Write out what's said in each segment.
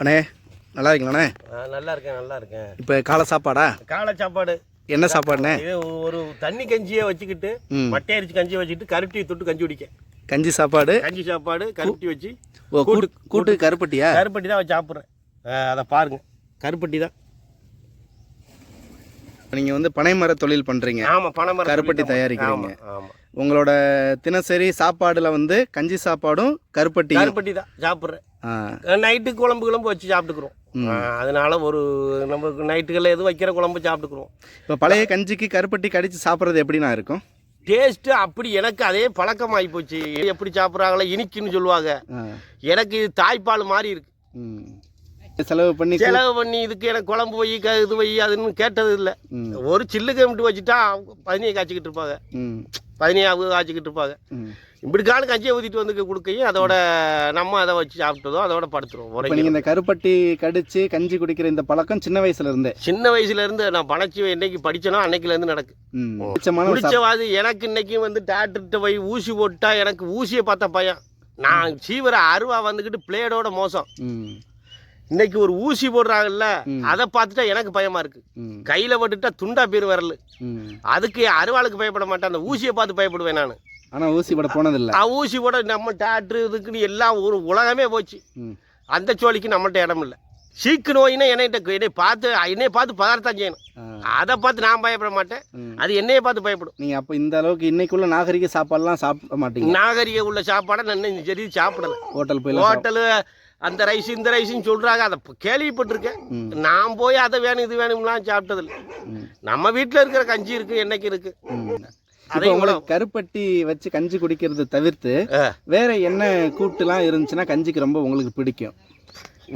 அண்ணே நல்லா இருக்கீங்களாண்ணே? நல்லா இருக்கேன் நல்லா இருக்கேன். இப்போ காலை சாப்பாடா? காலை சாப்பாடு. என்ன சாப்பாடுண்ணே? இது ஒரு தண்ணி கஞ்சியை வச்சுக்கிட்டு. மட்டை அரிசி கஞ்சியை வச்சுக்கிட்டு கருப்பட்டி தொட்டு கஞ்சி குடிக்க. கஞ்சி சாப்பாடு? கஞ்சி சாப்பாடு கருப்பட்டி வச்சு கூட்டு கூட்டு கருப்பட்டியா? கருப்பட்டி தான் வச்சு சாப்பிட்றேன். அதை பாருங்க. கருப்பட்டி தான். நீங்கள் வந்து பனைமர தொழில் பண்ணுறீங்க ஆமாம் பணம் கருப்பட்டி தயாரிக்கிறீங்க. ஆமாம் உங்களோட தினசரி சாப்பாடுல வந்து கஞ்சி சாப்பாடும் கருப்பட்டியும். கருப்பட்டி தான் சாப்பிட்றேன். நைட்டு குழம்பு குழம்பு வச்சு சாப்பிட்டுக்குறோம். அதனால ஒரு நம்மளுக்கு நைட்டுகளில் எதுவும் வைக்கிற குழம்பு சாப்பிட்டுக்குறோம். இப்போ பழைய கஞ்சிக்கு கருப்பட்டி கடிச்சு சாப்பிட்றது எப்படிண்ணா இருக்கும்? டேஸ்ட்டு அப்படி எனக்கு அதே பழக்கமாகி போச்சு. எப்படி சாப்பிட்றாங்களோ இனிக்குன்னு சொல்லுவாங்க. எனக்கு இது தாய்ப்பால் மாதிரி இருக்கு. செலவு பண்ணி செலவு பண்ணி இதுக்கு எனக்கு குழம்பு க இது வை அதுன்னு கேட்டது இல்லை. ஒரு சில்லு கமிட்டு வச்சுட்டா பதினியை காய்ச்சிக்கிட்டு இருப்பாங்க. ம். பதினியை அவங்க காய்ச்சிக்கிட்டு இருப்பாங்க. இப்படி காலம் கஞ்சியை ஊற்றிட்டு வந்து கொடுக்கையும் அதோட நம்ம அதை வச்சு சாப்பிட்டதோ அதோட படுத்துருவோம் நீங்கள் இந்த கருப்பட்டி கடிச்சு கஞ்சி குடிக்கிற இந்த பழக்கம் சின்ன வயசுல இருந்தே? சின்ன வயசுல இருந்து நான் பழச்சி என்னைக்கு படிச்சனோ அன்னைக்குல இருந்து நடக்கு. குடிச்சவாது எனக்கு இன்னைக்கு வந்து டாக்டர்கிட்ட போய் ஊசி போட்டா எனக்கு ஊசியை பார்த்த பையன் நான் சீவர அருவா வந்துக்கிட்டு பிளேடோட மோசம். இன்னைக்கு ஒரு ஊசி போடுறாங்கல்ல. அதை பார்த்துட்டா எனக்கு பயமா இருக்கு. கையில பட்டுட்டா துண்டா பேர் வரல. அதுக்கு அருவாளுக்கு பயப்பட மாட்டேன். அந்த ஊசியை பார்த்து பயப்படுவேன் நான். ஆனால் ஊசி பட போனதில்லை. ஊசி கூட நம்ம டாக்டர் இதுக்குன்னு எல்லாம் ஒரு உலகமே போச்சு. அந்த சோழிக்கு நம்மள்ட்ட இடம் இல்லை. சீக்கு நோயினா என்னைட்ட என்னை பார்த்து என்னைய பார்த்து பதார்த்தம் செய்யணும். அதை பார்த்து நான் பயப்பட மாட்டேன். அது என்னைய பார்த்து பயப்படும். நீங்கள் அப்போ இந்த அளவுக்கு இன்னைக்குள்ள நாகரிக சாப்பாடுலாம் சாப்பிட மாட்டீங்க? நாகரிக உள்ள சாப்பாடை நான் சரி சாப்பிடல. ஹோட்டல் போய் ஹோட்டலு அந்த ரைஸ் இந்த ரைஸ்ன்னு சொல்றாங்க. அதை கேள்விப்பட்டிருக்கேன். நான் போய் அதை வேணும் இது வேணும்லாம் சாப்பிட்டதில்ல. நம்ம வீட்டில் இருக்கிற கஞ்சி இருக்கு என்னைக்கு இருக்கு? அதையும் உங்களுக்கு கருப்பட்டி வச்சு கஞ்சி குடிக்கிறது தவிர்த்து. வேற என்ன கூட்டுலாம் இருந்துச்சுன்னா கஞ்சிக்கு ரொம்ப உங்களுக்கு பிடிக்கும்?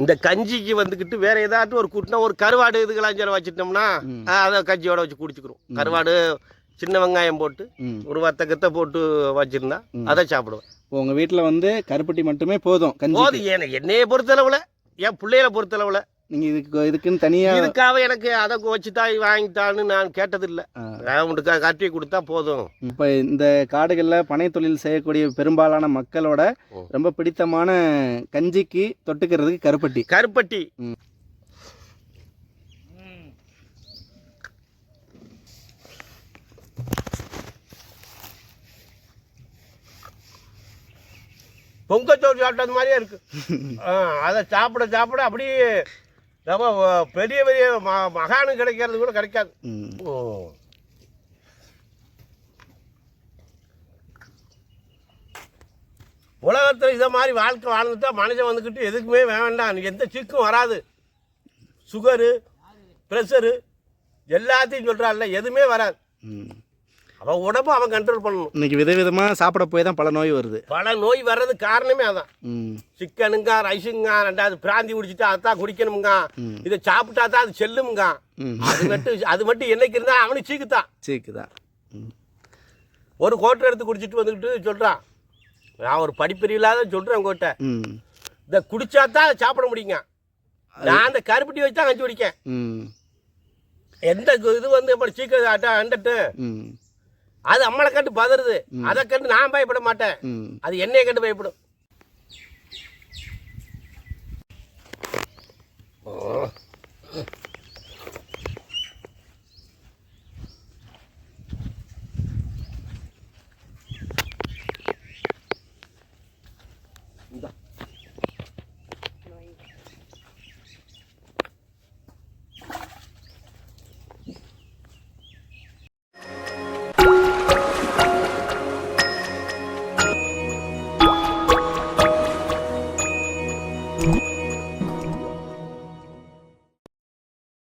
இந்த கஞ்சிக்கு வந்துக்கிட்டு வேற ஏதாட்டும் ஒரு கூட்டினா ஒரு கருவாடு இதுக்கெல்லாம் சில வச்சுட்டோம்னா அதை கஞ்சியோட வச்சு குடிச்சுக்கிறோம். கருவாடு சின்ன வெங்காயம் போட்டு ஒரு வத்த கத்தை போட்டு வச்சிருந்தா. அதை சாப்பிடுவேன். இப்போ உங்க வீட்டில் வந்து கருப்பட்டி மட்டுமே போதும் கஞ்சி போதும். ஏன என்னைய பொறுத்தளவுல என் பிள்ளைகளை பொறுத்தளவுல. நீங்க இதுக்கு இதுக்குன்னு தனியா இதுக்காக எனக்கு அதை வச்சுட்டா வாங்கிட்டான்னு நான் கேட்டதில்லை. ஆ. அவனுக்கு கட்டி கொடுத்தா போதும். இப்போ இந்த காடுகளில் பனை தொழில் செய்யக்கூடிய பெரும்பாலான மக்களோட. ரொம்ப பிடித்தமான கஞ்சிக்கு தொட்டுக்கிறதுக்கு கருப்பட்டி. கருப்பட்டி. பொங்கச்சோறு சாப்பிட்டது மாதிரியே இருக்கு ஆ, அதை சாப்பிட சாப்பிட அப்படியே நம்ம பெரிய பெரிய ம- மகானு கிடைக்கிறது கூட கிடைக்காது. ஓ. உலகத்தில் இதை மாதிரி வாழ்க்கை வாழ்ந்துட்டா மனுஷன் வந்துக்கிட்டு எதுக்குமே வேண்டாம் எந்த சிக்கும் வராது சுகரு ப்ரெஷரு எல்லாத்தையும் சொல்கிறான்ல எதுவுமே வராது. அவன் உடம்பு அவன் கண்ட்ரோல் பண்ணணும். இன்னைக்கு விதவிதமா சாப்பிட போய் தான் பல நோய் வருது. பல நோய் வர்றது காரணமே அதான். சிக்கனுங்க ரைஸுங்க ரெண்டாவது பிராந்தி குடிச்சிட்டா அதான் குடிக்கணுமுங்க. ம். இதை சாப்பிட்டா தான் அது செல்லுமுங்க. அது மட்டும் அது மட்டும் என்னைக்கு இருந்தா அவனுக்கு சீக்குத்தான். சீக்கு தான் ம். ஒரு கோட்டை எடுத்து குடிச்சிட்டு வந்துக்கிட்டு சொல்கிறான் நான் ஒரு படிப்பறிவு இல்லாத சொல்கிறேன் ம். இதை குடிச்சா தான் அதை சாப்பிட முடியுங்க. நான் அந்த கருப்பட்டி வச்சு தான் கஞ்சி குடிக்கேன். ம். எந்த இது வந்து இப்படி சீக்கிரம் அண்டட்டு? அது அம்மளை கண்டு பதறுது. அதை கண்டு நான் பயப்பட மாட்டேன். அது என்னைய கண்டு பயப்படும்.